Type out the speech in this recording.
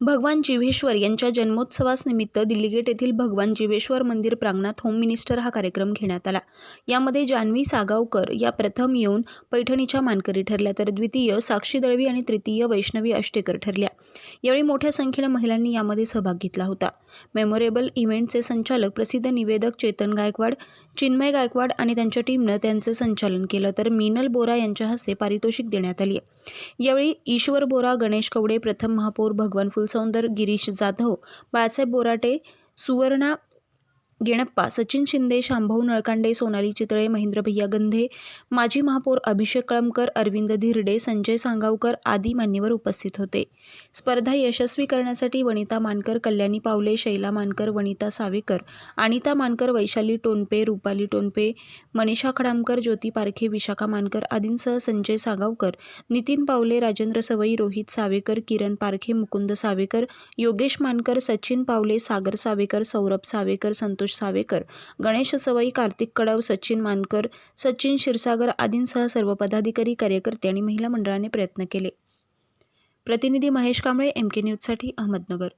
भगवान जिव्हेश्वर यांच्या जन्मोत्सवासनिमित्त दिल्ली गेट येथील भगवान जिवेश्वर मंदिर प्रांगणात होम मिनिस्टर हा कार्यक्रम घेण्यात आला. यामध्ये जान्हवी सागावकर या प्रथम येऊन पैठणीच्या मानकरी ठरल्या तर द्वितीय साक्षी दळवी आणि तृतीय वैष्णवी अष्टेकर ठरल्या. यावेळी मोठ्या संख्येनं महिलांनी यामध्ये सहभाग घेतला होता. मेमोरेबल इव्हेंटचे संचालक प्रसिद्ध निवेदक चेतन गायकवाड चिन्मय गायकवाड आणि त्यांच्या टीमनं त्यांचे संचालन केलं तर मीनल बोरा यांच्या हस्ते पारितोषिक देण्यात आली यावेळी ईश्वर बोरा गणेश कवडे प्रथम महापौर भगवान फुल फुलसौंदर गिरीश जाधव बाळासाहेब बोराटे सुवर्णा गेणप्पा सचिन शिंदे शांभव नळकांडे सोनाली चितळे महेंद्र भैया गंधे माजी महापौर अभिषेक कळमकर अरविंद धिरडे संजय सांगावकर आदी मान्यवर उपस्थित होते. स्पर्धा यशस्वी करण्यासाठी वनिता मानकर कल्याणी पावले शैला मानकर वनिता सावेकर अनिता मानकर वैशाली टोनपे रुपाली टोनपे मनीषा खडामकर ज्योती पारखे विशाखा मानकर आदींसह संजय सागावकर नितीन पावले राजेंद्र सवई रोहित सावेकर किरण पारखे मुकुंद सावेकर योगेश मानकर सचिन पावले सागर सावेकर सौरभ सावेकर संतोष सावेकर गणेश सवई कार्तिक कडव सचिन मानकर सचिन क्षीरसागर आदींसह सर्व पदाधिकारी कार्यकर्ते आणि महिला मंडळाने प्रयत्न केले. प्रतिनिधी महेश कांबळे एम के न्यूजसाठी अहमदनगर.